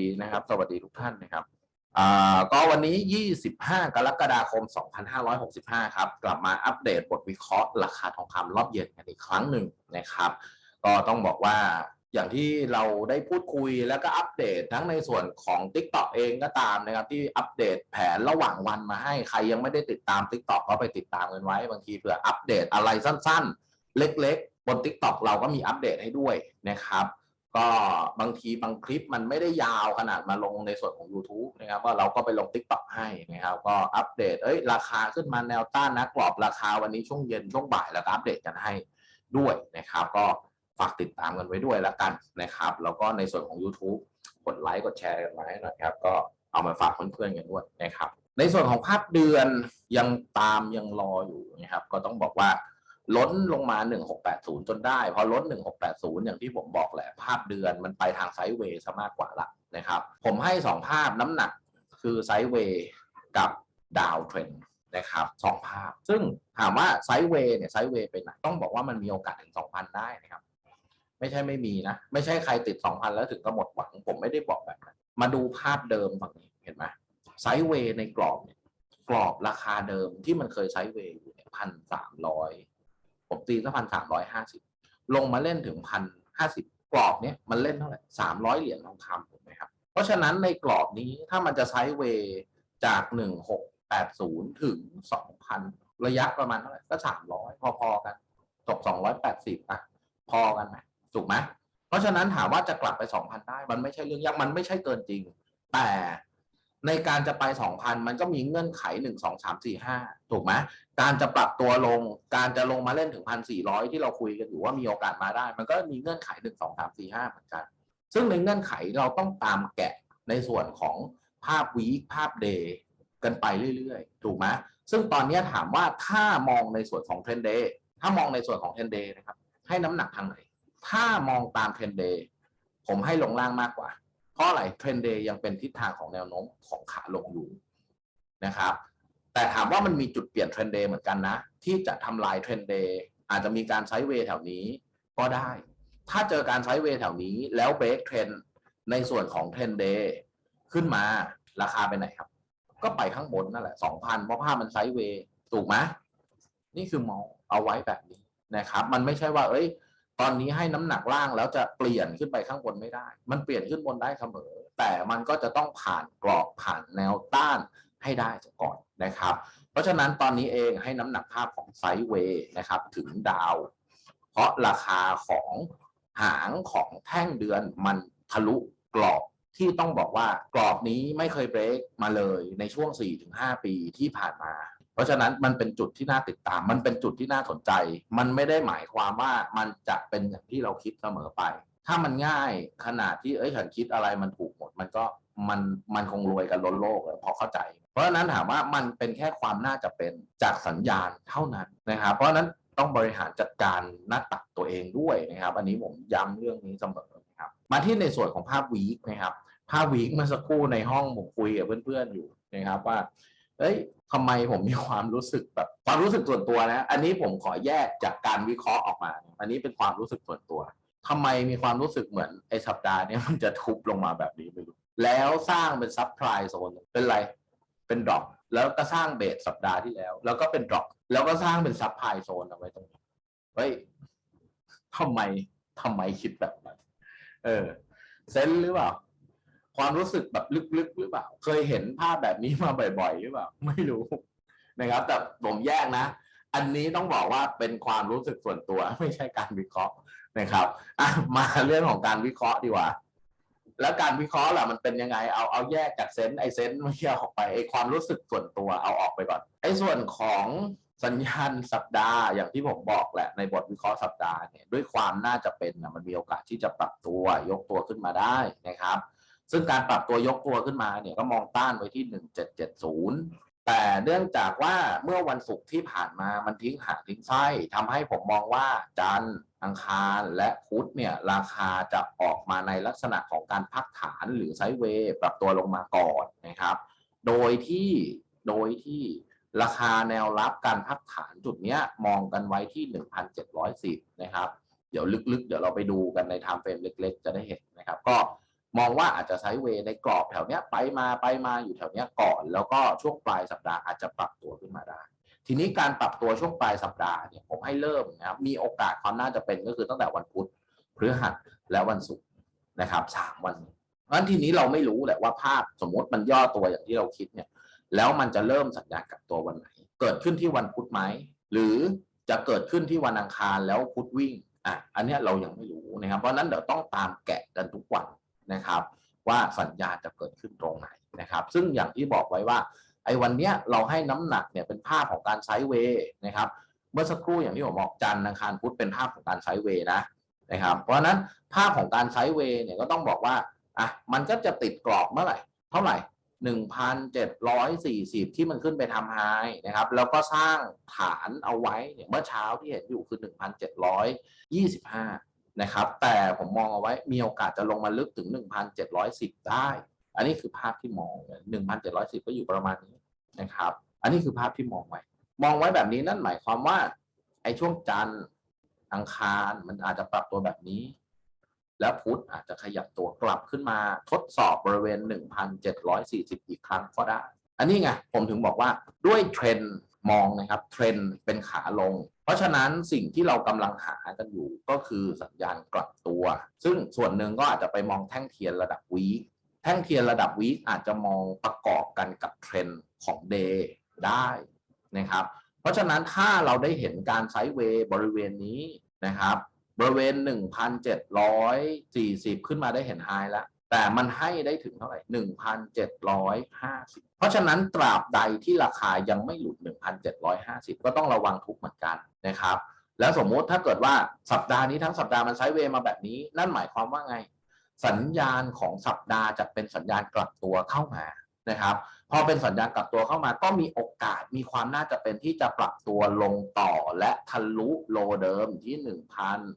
ดีนะครับ สวัสดีทุกท่านนะครับก็วันนี้ 25 กรกฎาคม 2565 ครับ กลับมาอัปเดตบทวิเคราะห์ราคาทองคำรอบเย็นกันอีกครั้งหนึ่งนะครับ ก็ต้องบอกว่าอย่างที่เราได้พูดคุยแล้วก็อัปเดตทั้งในส่วนของ Tik t o อกเองก็ตามนะครับ ที่อัปเดตแผนระหว่างวันมาให้ใครยังไม่ได้ติดตาม Tik t o อกก็ไปติดตามกันไว้ บางทีเผื่ออัปเดตอะไรสั้นๆ เล็กๆ บน Tik t o อกเราก็มีอัปเดตให้ด้วยนะครับ ก็บางทีบางคลิปมันไม่ได้ยาวขนาดมาลงในส่วนของ YouTube นะครับว่าเราก็ไปลง Tik t o อกให้นะครับ ก็อัปเดตเอ้ยราคาขึ้นมาแนวต้านนะกรอบราคาวันนี้ช่วงเย็นช่วงบ่ายแล้วก็อัปเดตกันให้ด้วยนะครับ ก็ฝากติดตามกันไว้ด้วยแล้วกันนะครับแล้วก็ในส่วนของ YouTube กดไลค์กดแชร์กันมาให้หน่อยครับ ก็เอามาฝากเพื่อนๆกันด้วยนะครับ ในส่วนของภาพเดือนยังตามยังรออยู่นะครับ ก็ต้องบอกว่า ล้นลงมา 1680 จนได้ พอล้น 1680 อย่างที่ผมบอกแหละ ภาพเดือนมันไปทางไซด์เวย์ซะมากกว่าละนะครับ ผมให้ 2 ภาพน้ำหนักคือไซด์เวย์กับดาวเทรนนะครับสองภาพ ซึ่งถามว่าไซด์เวย์เนี่ยไซด์เวย์ไปไหนต้องบอกว่ามันมีโอกาสถึง 2,000 ได้นะครับ ไม่ใช่ไม่มีนะ ไม่ใช่ใครติด 2,000 แล้วถึงก็หมดหวัง ผมไม่ได้บอกแบบนั้น มาดูภาพเดิมฝั่งนี้เห็นไหมไซด์เวย์ในกรอบเนี่ยกรอบราคาเดิมที่มันเคยไซด์เวย์อยู่เนี่ยพันสามร้อย ผมตีสักพันสามร้อยห้าสิบลงมาเล่นถึงพันห้าสิบกรอบเนี่ยมันเล่นเท่าไหร่สามร้อยเหรียญทองคำถูกไหมครับ เพราะฉะนั้นในกรอบนี้ถ้ามันจะไซด์เวย์จากหนึ่งหกแปดศูนย์ถึงสองพันระยะประมาณเท่าไหร่ก็สามร้อยพอๆกันตกสองร้อยแปดสิบอะพอกันไหมถูกไหมเพราะฉะนั้นถามว่าจะกลับไป2,000ได้ มันไม่ใช่เรื่องยากมันไม่ใช่เกินจริง แต่ ในการจะไป 2,000 มันก็มีเงื่อนไข 1 2 3 4 5 ถูกไหมการจะปรับตัวลง การจะลงมาเล่นถึง 1,400 ที่เราคุยกันอยู่ว่ามีโอกาสมาได้ มันก็มีเงื่อนไข 1 2 3 4 5 เหมือนกัน ซึ่งในเงื่อนไขเราต้องตามแกะในส่วนของภาพวีคภาพเดย์กันไปเรื่อยๆ ถูกไหมซึ่งตอนนี้ถามว่าถ้ามองในส่วนของเทรนเดย์ถ้ามองในส่วนของเทรนเดย์นะครับ ให้น้ำหนักทางไหน ถ้ามองตามเทรนเดย์ผมให้ลงล่างมากกว่า ราะอะไรเทรนเดย์ยังเป็นทิศทางของแนวโน้มของขาลงอยู่นะครับ แต่ถามว่ามันมีจุดเปลี่ยนเทรนเดย์เหมือนกันนะ ที่จะทำลายเทรนเดย์อาจจะมีการไซด์เวย์แถวนี้ก็ได้ ถ้าเจอการไซด์เวย์แถวนี้ แล้วเบรกเทรนในส่วนของเทรนเดย์ขึ้นมาราคาไปไหนครับ ก็ไปข้างบนนั่นแหละสองพันเพราะภาพมันไซด์เวย์ถูกไหมนี่คือมองเอาไว้แบบนี้นะครับ มันไม่ใช่ว่า เอ้ย ตอนนี้ให้น้ำหนักล่างแล้วจะเปลี่ยนขึ้นไปข้างบนไม่ได้ มันเปลี่ยนขึ้นบนได้เสมอ แต่มันก็จะต้องผ่านกรอบผ่านแนวต้านให้ได้ก่อนนะครับ เพราะฉะนั้นตอนนี้เองให้น้ำหนักภาพของไซด์เวย์นะครับถึงดาว เพราะราคาของหางของแท่งเดือนมันทะลุกรอบที่ต้องบอกว่ากรอบนี้ไม่เคยเบรกมาเลยในช่วง 4-5 ปีที่ผ่านมา เพราะฉะนั้นมันเป็นจุดที่น่าติดตาม มันเป็นจุดที่น่าสนใจ มันไม่ได้หมายความว่ามันจะเป็นอย่างที่เราคิดเสมอไป ถ้ามันง่ายขนาดที่เอ้ยฉันคิดอะไรมันถูกหมด มันก็มันมันคงรวยกันล้นโลกเลยพอเข้าใจ เพราะฉะนั้นถามว่ามันเป็นแค่ความน่าจะเป็นจากสัญญาณเท่านั้นนะครับ เพราะฉะนั้นต้องบริหารจัดการหน้าตักตัวเองด้วยนะครับ อันนี้ผมย้ำเรื่องนี้เสมอนะครับ มาที่ในส่วนของภาพวีคนะครับ ภาพวีคเมื่อสักครู่ในห้องผมคุยกับเพื่อนๆอยู่นะครับว่า เอ้ยทำไมผมมีความรู้สึกแบบความรู้สึกส่วนตัวนะ อันนี้ผมขอแยกจากการวิเคราะห์ออกมา อันนี้เป็นความรู้สึกส่วนตัวทำไมมีความรู้สึกเหมือนไอ้สัปดาห์นี้มันจะทุบลงมาแบบนี้ไม่รู้ แล้วสร้างเป็นซับไพรโซนเป็นไร เป็นดรอปแล้วก็สร้างเบสสัปดาห์ที่แล้ว แล้วก็เป็นดรอปแล้วก็สร้างเป็นซับไพรโซนเอาไว้ตรงนี้เฮ้ยทำไมทำไมคิดแบบนั้น เออ เซนหรือเปล่า ความรู้สึกแบบลึกๆหรือเปล่า เคยเห็นภาพแบบนี้มาบ่อยๆหรือเปล่า ไม่รู้นะครับ แต่ผมแยกนะ อันนี้ต้องบอกว่าเป็นความรู้สึกส่วนตัว ไม่ใช่การวิเคราะห์นะครับอะมาเรื่องของการวิเคราะห์ดีกว่า แล้วการวิเคราะห์ล่ะมันเป็นยังไง เอาเอาแยกจากเซนส์ไอเซนส์ไม่เอาออกไปไอความรู้สึกส่วนตัวเอาออกไปก่อนไอส่วนของสัญญาณสัปดาห์อย่างที่ผมบอกแหละในบทวิเคราะห์สัปดาห์เนี่ยด้วยความน่าจะเป็นนะมันมีโอกาสที่จะปรับตัวยกตัวขึ้นมาได้นะครับ ซึ่งการปรับตัวยกตัวขึ้นมาเนี่ยก็มองต้านไว้ที่ 1770 แต่เนื่องจากว่าเมื่อวันศุกร์ที่ผ่านมามันทิ้งหางทิ้งไส้ทำให้ผมมองว่าจันอังคารและพุธเนี่ยราคาจะออกมาในลักษณะของการพักฐานหรือไซด์เวย์ปรับตัวลงมาก่อนนะครับ โดยที่โดยที่ราคาแนวรับการพักฐานจุดเนี้ยมองกันไว้ที่ 1,710 นะครับ เดี๋ยวลึกๆ เดี๋ยวเราไปดูกันในไทม์เฟรมเล็ก ๆ จะได้เห็นนะครับ ก็ มองว่าอาจจะไซด์เวย์ในกรอบแถวเนี้ยไปมาไปมาอยู่แถวเนี้ยก่อน แล้วก็ช่วงปลายสัปดาห์อาจจะปรับตัวขึ้นมาได้ ทีนี้การปรับตัวช่วงปลายสัปดาห์เนี่ยผมให้เริ่มนะครับมีโอกาสความน่าจะเป็นก็คือตั้งแต่วันพุธพฤหัสและวันศุกร์นะครับสามวันนั้นทีนี้เราไม่รู้แหละว่าภาพสมมติมันย่อตัวอย่างที่เราคิดเนี่ย แล้วมันจะเริ่มสัญญาณกับตัววันไหน เกิดขึ้นที่วันพุธไหมหรือจะเกิดขึ้นที่วันอังคารแล้วพุธวิ่งอะอันนี้เรายังไม่รู้นะครับเพราะฉะนั้นเดี๋ยวต้องตามแกะกันทุกวัน นะครับ ว่าสัญญาจะเกิดขึ้นตรงไหนนะครับ ซึ่งอย่างที่บอกไว้ว่าไอ้วันเนี้ยเราให้น้ำหนักเนี่ยเป็นภาพของการไซด์เวย์นะครับ เมื่อสักครู่อย่างที่ผมบอกจันทร์อังคารพุธเป็นภาพของการไซด์เวย์นะนะครับ เพราะฉะนั้นภาพของการไซด์เวย์เนี่ยก็ต้องบอกว่าอะมันก็จะติดกรอบเมื่อไหร่ เท่าไหร่1,740 ที่มันขึ้นไปทำไฮนะครับ แล้วก็สร้างฐานเอาไว้เนี่ยเมื่อเช้าที่เห็นอยู่คือ 1,725 นะครับ แต่ผมมองเอาไว้มีโอกาสจะลงมาลึกถึง 1,710 ได้ อันนี้คือภาพที่มองเลย1,710 ก็อยู่ประมาณนี้นะครับ อันนี้คือภาพที่มองไว้ มองไว้แบบนี้นั่นหมายความว่าไอ้ช่วงจันทร์อังคารมันอาจจะปรับตัวแบบนี้ แล้วพุธอาจจะขยับตัวกลับขึ้นมาทดสอบบริเวณ 1,740 อีกครั้งก็ได้ อันนี้ไงผมถึงบอกว่าด้วยเทรนด์ มองนะครับเทรนเป็นขาลง เพราะฉะนั้นสิ่งที่เรากำลังหากันอยู่ก็คือสัญญาณกลับตัว ซึ่งส่วนหนึ่งก็อาจจะไปมองแท่งเทียนระดับวีคแท่งเทียนระดับวีคอาจจะมองประกอบกันกับเทรนของเดย์ได้นะครับ เพราะฉะนั้นถ้าเราได้เห็นการไซด์เวย์บริเวณนี้นะครับ บริเวณ 1,740 ขึ้นมาได้เห็นไฮแล้ว แต่มันให้ได้ถึงเท่าไหร่1,750เพราะฉะนั้นตราบใดที่ราคายังไม่หลุด1,750ก็ต้องระวังทุกเหมือนกันนะครับ แล้วสมมุติถ้าเกิดว่าสัปดาห์นี้ทั้งสัปดาห์มันไซด์เวย์มาแบบนี้ นั่นหมายความว่าไง สัญญาณของสัปดาห์จะเป็นสัญญาณกลับตัวเข้ามานะครับ พอเป็นสัญญาณกลับตัวเข้ามา ก็มีโอกาสมีความน่าจะเป็นที่จะปรับตัวลงต่อและทะลุโลเดิมที่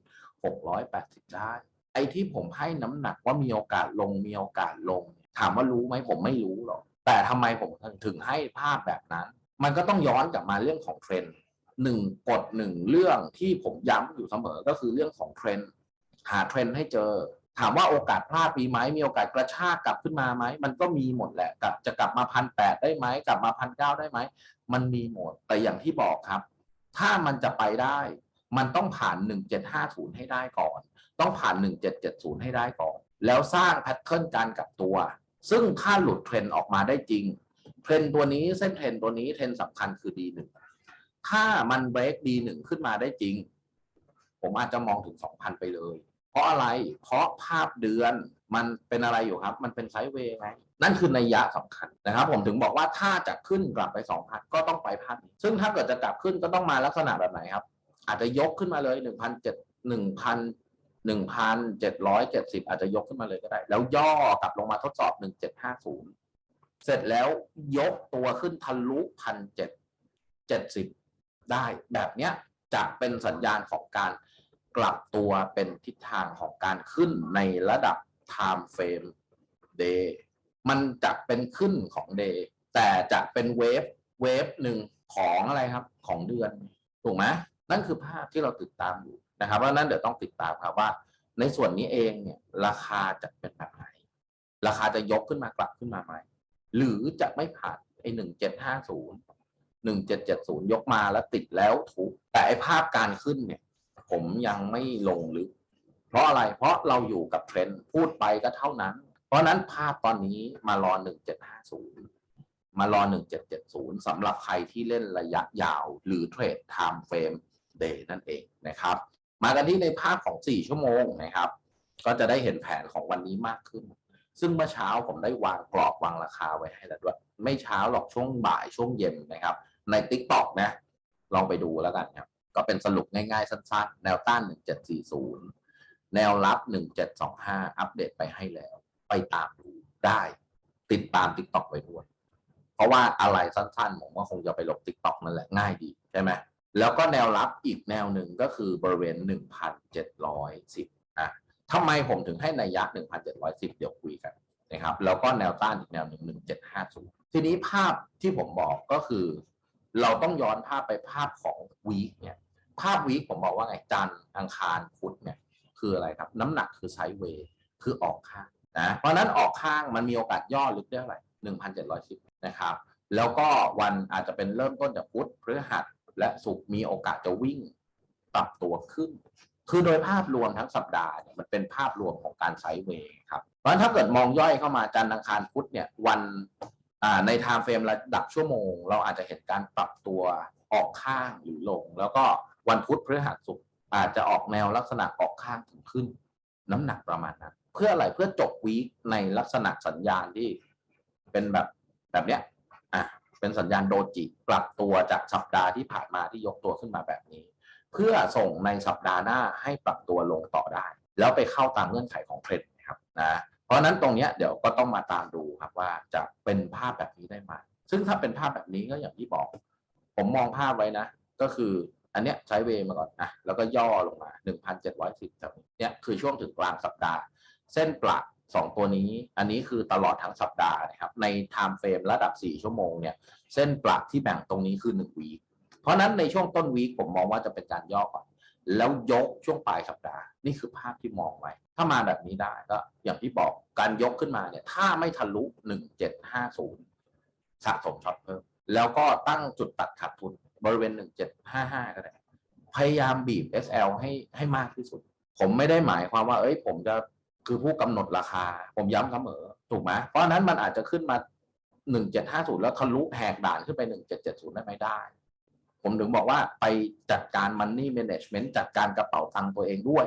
1,680ได้ ไอ้ที่ผมให้น้ำหนักว่ามีโอกาสลงมีโอกาสลง ถามว่ารู้ไหมผมไม่รู้หรอก แต่ทำไมผมถึงให้ภาพแบบนั้น มันก็ต้องย้อนกลับมาเรื่องของเทรนด์หนึ่งกฎหนึ่งเรื่องที่ผมย้ำอยู่เสมอก็คือเรื่องของเทรนด์หาเทรนด์ให้เจอ ถามว่าโอกาสพลาดมีไหมมีโอกาสกระชากกลับขึ้นมาไหมมันก็มีหมดแหละกลับจะกลับมาพันแปดได้ไหมกลับมาพันเก้าได้ไหมมันมีหมดแต่อย่างที่บอกครับ ถ้ามันจะไปได้ มันต้องผ่าน1750ให้ได้ก่อน ต้องผ่าน 1770 ให้ได้ก่อน แล้วสร้างแพทเทิร์นการกลับตัว ซึ่งถ้าหลุดเทรนด์ออกมาได้จริง เทรนตัวนี้เส้นเทรนตัวนี้เทรนสำคัญคือ D1 ถ้ามันเบรก D1 ขึ้นมาได้จริง ผมอาจจะมองถึง 2,000 ไปเลย เพราะอะไร เพราะภาพเดือนมันเป็นอะไรอยู่ครับ มันเป็นไซด์เวย์ไงนั่นคือในยะสำคัญนะครับ ผมถึงบอกว่าถ้าจะขึ้นกลับไป2,000ก็ต้องไปพันซึ่งถ้าเกิดจะกลับขึ้นก็ต้องมาลักษณะแบบไหนครับ อาจจะยกขึ้นมาเลย 1,700 1,000 1,770อยเจ็ดสิบอาจจะยกขึ้นมาเลยก็ได้ แล้วย่อกลับลงมาทดสอบ1750เจ็ดห้าศูนย์เสร็จแล้วยกตัวขึ้นทะลุ1,770ได้แบบเนี้ยจะเป็นสัญญาณของการกลับตัวเป็นทิศทางของการขึ้นในระดับ time frame day มันจะเป็นขึ้นของ day แต่จะเป็นเวฟเวฟหนึ่งของอะไรครับ ของเดือน ถูกไหมนั่นคือภาพที่เราติดตามอยู่ นะครับเพราะนั้นเดี๋ยวต้องติดตามครับว่า ในส่วนนี้เองเนี่ยราคาจะเป็นแบบไหน ราคาจะยกขึ้นมากลับขึ้นมาไหมหรือจะไม่ผ่านไอ้หนึ่งเจ็ดห้าศูนย์หนึ่งเจ็ดเจ็ดศูนย์ยกมาแล้วติดแล้วถูก แต่ไอ้ภาพการขึ้นเนี่ย ผมยังไม่ลงลึก เพราะอะไรเพราะเราอยู่กับเทรนด์พูดไปก็เท่านั้น เพราะนั้นภาพตอนนี้มารอหนึ่งเจ็ดห้าศูนย์มารอหนึ่งเจ็ดเจ็ดศูนย์สำหรับใครที่เล่นระยะยาว หรือเทรด time frame day นั่นเองนะครับ มากันที่ในภาพของ 4 ชั่วโมงนะครับ ก็จะได้เห็นแผนของวันนี้มากขึ้น ซึ่งเมื่อเช้าผมได้วางกรอบวางราคาไว้ให้แล้วด้วย ไม่เช้าหรอกช่วงบ่ายช่วงเย็นนะครับ ใน t ิ k t o k นะ ลองไปดูแล้วกันครับ ก็เป็นสรุปง่ายๆ สั้นๆ แนวต้าน 1740 แนวรับ 1725 อัปเดตไปให้แล้ว ไปตามดูได้ ติดตาม t ิ k t o k ไว้ด้วย เพราะว่าอะไรสั้นๆ ผมว่าคงจะไปลบ t ิ k t o k นั่นแหละง่ายดีใช่ไหม แล้วก็แนวรับอีกแนวหนึ่งก็คือบริเวณ 1,710อะทำไมผมถึงให้นัยยะ 1,710 เดี๋ยวคุยกันนะครับแล้วก็แนวต้านอีกแนวหนึ่ง1750 ทีนี้ภาพที่ผมบอกก็คือ เราต้องย้อนภาพไปภาพของวีคเนี่ยภาพวีคผมบอกว่าไงจันทร์อังคารพุธเนี่ยคืออะไรครับ น้ำหนักคือไซด์เวย์คือออกค่างนะเพราะนั้นออกข้างมันมีโอกาสย่อลึกได้เท่าไหร่หนึ่งพันเจ็ดร้อยสิบนะครับ แล้วก็วันอาจจะเป็นเริ่มต้นจากพุธพฤหัส และศุกมีโอกาสจะวิ่งปรับตัวขึ้น คือโดยภาพรวมทั้งสัปดาห์เนี่ยมันเป็นภาพรวมของการไซด์เวย์ครับ เพราะฉะนั้นถ้าเกิดมองย่อยเข้ามาจันทร์อังคารพุธเนี่ยวันในไทม์เฟรมระดับชั่วโมง เราอาจจะเห็นการปรับตัวออกข้างหรือลง แล้วก็วันพุธพฤหัสศุกร์อาจจะออกแนวลักษณะออกข้างถึงขึ้น น้ำหนักประมาณนั้น เพื่ออะไรเพื่อจบวีคในลักษณะสัญญาณที่เป็นแบบแบบเนี้ย เป็นสัญญาณโดจิปรับตัวจากสัปดาห์ที่ผ่านมาที่ยกตัวขึ้นมาแบบนี้ เพื่อส่งในสัปดาห์หน้าให้ปรับตัวลงต่อได้ แล้วไปเข้าตามเงื่อนไขของเทรดนะครับนะเพราะนั้นตรงนี้เดี๋ยวก็ต้องมาตามดูครับว่าจะเป็นภาพแบบนี้ได้ไหมซึ่งถ้าเป็นภาพแบบนี้ก็อย่างที่บอก ผมมองภาพไว้นะ ก็คืออันเนี้ยใช้เวมาก่อนอะแล้วก็ย่อลงมา 1,710แถวเนี้ยคือช่วงถึงกลางสัปดาห์ เส้นปลา สองตัวนี้ อันนี้คือตลอดทั้งสัปดาห์นะครับ ในไทม์เฟรมระดับ 4 ชั่วโมงเนี่ย เส้นปรับที่แบ่งตรงนี้คือ1วีคเพราะนั้นในช่วงต้นวีคผมมองว่าจะเป็นการย่อก่อน แล้วยกช่วงปลายสัปดาห์ นี่คือภาพที่มองไว้ ถ้ามาแบบนี้ได้ก็อย่างที่บอกการยกขึ้นมาเนี่ย ถ้าไม่ทะลุ 1750 สะสมช็อตเพิ่ม แล้วก็ตั้งจุดตัดขาดทุนบริเวณ 1755 ก็ได้ พยายามบีบ SL ให้ให้มากที่สุด ผมไม่ได้หมายความว่า เอ้ย ผมจะ คือผู้กำหนดราคา ผมย้ำเสมอ ถูกไหมเพราะนั้นมันอาจจะขึ้นมา1750แล้วทะลุแหกด่านขึ้นไป1770ได้ไหมได้ ผมถึงบอกว่าไปจัดการ Money Management จัดการกระเป๋าตังค์ตัวเองด้วย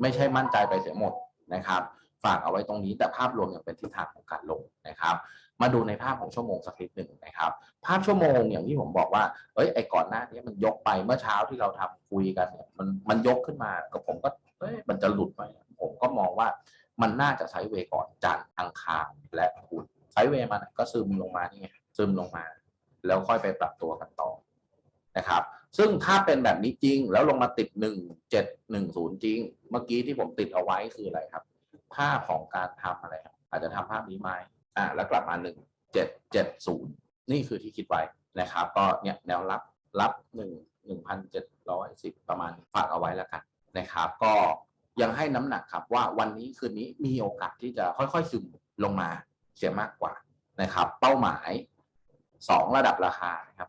ไม่ใช่มั่นใจไปเสียหมดนะครับ ฝากเอาไว้ตรงนี้แต่ภาพรวมยังเป็นทิศทางของการลงนะครับ มาดูในภาพของชั่วโมงสักนิดหนึ่งนะครับ ภาพชั่วโมงอย่างที่ผมบอกว่าเอ้ยไอ้ก่อนหน้านี้มันยกไปเมื่อเช้าที่เราทำคุยกันเนี่ยมันมันยกขึ้นมาก็ผมก็เอ้ยมันจะหลุดไหม ผมก็มองว่ามันน่าจะไซด์เวย์ก่อนจันทร์อังคารและพุธไซด์เวย์มันก็ซึมลงมานี่ไงซึมลงมา แล้วค่อยไปปรับตัวกันต่อนะครับ ซึ่งถ้าเป็นแบบนี้จริงแล้วลงมาติดหนึ่งเจ็ดหนึ่งศูนย์จริง เมื่อกี้ที่ผมติดเอาไว้คืออะไรครับ ภาพของการทำอะไรครับอาจจะทำภาพนี้ไหมอ่าแล้วกลับมาหนึ่งเจ็ดเจ็ดศูนย์นี่คือที่คิดไว้นะครับ ก็เนี่ยแนวรับรับหนึ่งหนึ่งพันเจ็ดร้อยสิบประมาณฝากเอาไว้แล้วกันนะครับ ก็ ยังให้น้ำหนักครับว่าวันนี้คืนนี้มีโอกาสที่จะค่อยๆซึมลงมาเสียมากกว่านะครับ เป้าหมายสองระดับราคานะครับ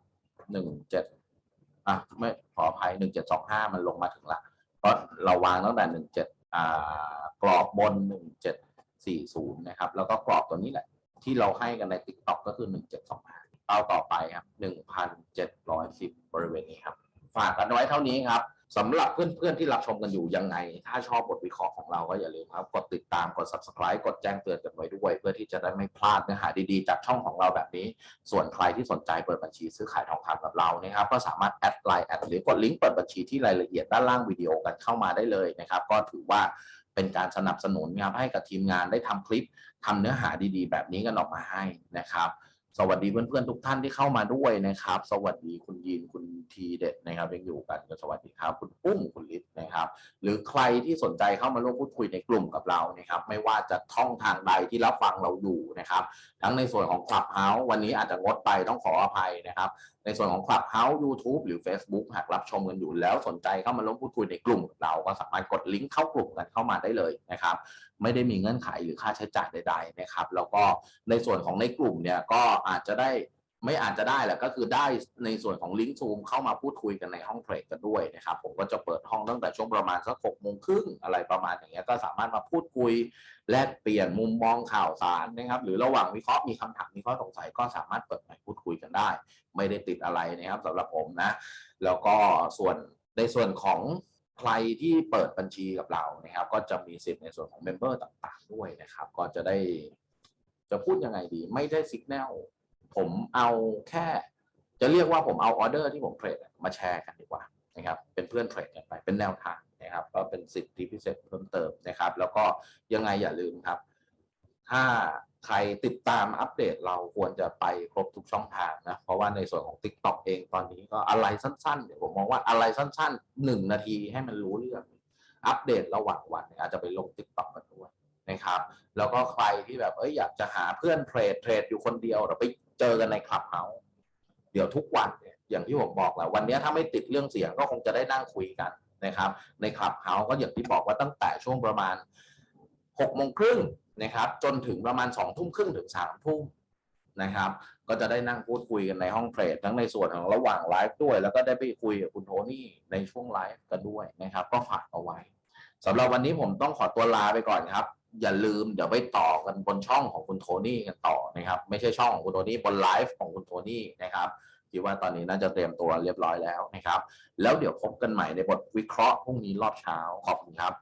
หนึ่งเจ็ดอะไม่ขออภัยหนึ่งเจ็ดสองห้ามันลงมาถึงละเพราะเราวางตั้งแต่หนึ่งเจ็ดอ่ากรอบบนหนึ่งเจ็ดสี่ศูนย์นะครับ แล้วก็กรอบตัวนี้แหละ ที่เราให้กันใน t ิ k t o k ก็คือหนึ่งเจ็ดสองห้าเป้าต่อไปครับหนึ่งพันเจ็ดร้อยสิบบริเวณนี้ครับ ฝากกันไว้เท่านี้ครับ สำหรับเพื่อนๆที่รับชมกันอยู่ยังไง ถ้าชอบบทวิเคราะห์ของเราก็อย่าลืมครับ กดติดตาม กด subscribe กดแจ้งเตือนกันไว้ด้วย เพื่อที่จะได้ไม่พลาดเนื้อหาดีๆ จากช่องของเราแบบนี้ ส่วนใครที่สนใจเปิดบัญชีซื้อขายทองคำกับเรานะครับ ก็สามารถแอดไลน์แอดหรือกดลิงก์เปิดบัญชีที่รายละเอียดด้านล่างวิดีโอกันเข้ามาได้เลยนะครับ ก็ถือว่าเป็นการสนับสนุนครับให้กับทีมงานได้ทำคลิปทำเนื้อหาดีๆ แบบนี้กันออกมาให้นะครับ สวัสดีเพื่อนๆทุกท่านที่เข้ามาด้วยนะครับ สวัสดีคุณยีนคุณทีเด็ดนะครับยังอยู่กันก็สวัสดีครับ คุณปุ้มคุณลิศนะครับ หรือใครที่สนใจเข้ามาร่วมพูดคุยในกลุ่มกับเรานะครับ ไม่ว่าจะท่องทางใดที่รับฟังเราอยู่นะครับ ทั้งในส่วนของ Clubhouse วันนี้อาจจะงดไปต้องขออภัยนะครับ ในส่วนของ Clubhouse YouTube หรือ Facebook หากรับชมกันอยู่แล้วสนใจเข้ามาร่วมพูดคุยในกลุ่มเราก็สามารถกดลิงก์เข้ากลุ่มกันเข้ามาได้เลยนะครับไม่ได้มีเงื่อนไขหรือค่าใช้จ่ายใด ๆ นะครับ แล้วก็ในส่วนของในกลุ่มเนี่ยก็อาจจะได้ ไม่อาจจะได้แหละก็คือได้ในส่วนของลิงก์ซูมเข้ามาพูดคุยกันในห้องเทรดกันด้วยนะครับผมก็จะเปิดห้องตั้งแต่ช่วงประมาณสักหกโมงครึ่งอะไรประมาณอย่างเงี้ยก็สามารถมาพูดคุย แลกเปลี่ยนมุมมองข่าวสารนะครับ หรือระหว่างวิเคราะห์มีคำถามมีข้อสงสัยก็สามารถเปิดไมค์พูดคุยกันได้ ไม่ได้ติดอะไรนะครับสำหรับผมนะ แล้วก็ส่วนในส่วนของใครที่เปิดบัญชีกับเรานะครับ ก็จะมีสิทธิ์ในส่วนของเมมเบอร์ต่าง ๆ ด้วยนะครับ ก็จะได้จะพูดยังไงดี ไม่ได้สิกแนล ผมเอาแค่ จะเรียกว่าผมเอาออเดอร์ที่ผมเทรดมาแชร์กันดีกว่านะครับเป็นเพื่อนเทรดกันไปเป็นแนวทางนะครับก็เป็นสิทธิพิเศษเพิ่มเติมนะครับ แล้วก็ยังไงอย่าลืมครับ ถ้าใครติดตามอัปเดตเราควรจะไปครบทุกช่องทางนะ เพราะว่าในส่วนของ Tik t o อกเองตอนนี้ก็อะไรสั้นๆเดี๋ยวผมมองว่าอะไรสั้นๆหนึ่งนาทีให้มันรู้เรื่อง อัปเดตระหว่างวันอาจจะไปลง Tik t o อกกันด้วยนะครับ แล้วก็ใครที่แบบเอ้ยอยากจะหาเพื่อนเทรดเทรดอยู่คนเดียวเราไป เจอกันในคลับเฮาส์เดี๋ยวทุกวันเนี่ยอย่างที่ผมบอกแหละวันนี้ถ้าไม่ติดเรื่องเสียงก็คงจะได้นั่งคุยกันนะครับ ในคลับเฮาส์ก็อย่างที่บอกว่าตั้งแต่ช่วงประมาณหกโมงครึ่งนะครับ จนถึงประมาณสองทุ่มครึ่งถึงสามทุ่มนะครับ ก็จะได้นั่งพูดคุยกันในห้องเทรดทั้งในส่วนของระหว่างไลฟ์ด้วย แล้วก็ได้ไปคุยกับคุณโทนี่ในช่วงไลฟ์กันด้วยนะครับ ก็ฝากเอาไว้สำหรับวันนี้ผมต้องขอตัวลาไปก่อนครับ อย่าลืมเดี๋ยวไปต่อกันบนช่องของคุณโทนี่กันต่อนะครับ ไม่ใช่ช่องของคุณโทนี่บนไลฟ์ของคุณโทนี่นะครับคิดว่าตอนนี้น่าจะเตรียมตัวเรียบร้อยแล้วนะครับ แล้วเดี๋ยวพบกันใหม่ในบทวิเคราะห์พรุ่งนี้รอบเช้าขอบคุณครับ